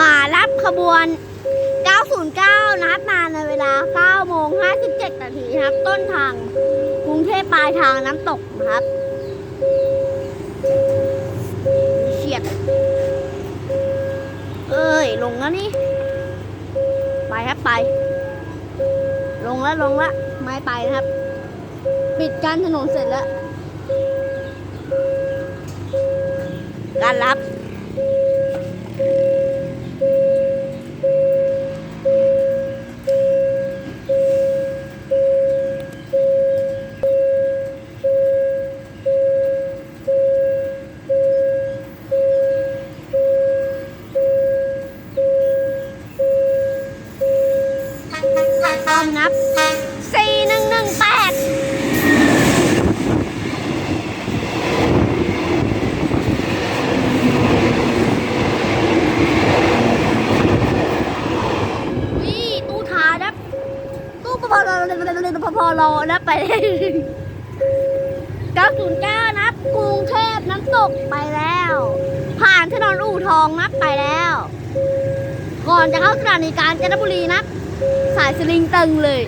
มารับขบวน 909 นัดมาในเวลา9โมง57นาทีครับ ต้นทางกรุงเทพปลายทางน้ำตกนะครับเฉียด เอ้ย ลงแล้วนี่ ไปครับไป ลงแล้วลงแล้วไม่ไปนะครับ ปิดการถนนเสร็จแล้ว การรับนับ4 1 1 8 ตู้ปพอพอพลนับไป909นับกรุงเทพน้ำตกไปแล้ว ผ่านถนนอู่ทองนับไปแล้ว ก่อนจะเข้าสถานีการจนบุรีนับสายสลิงตึงเลย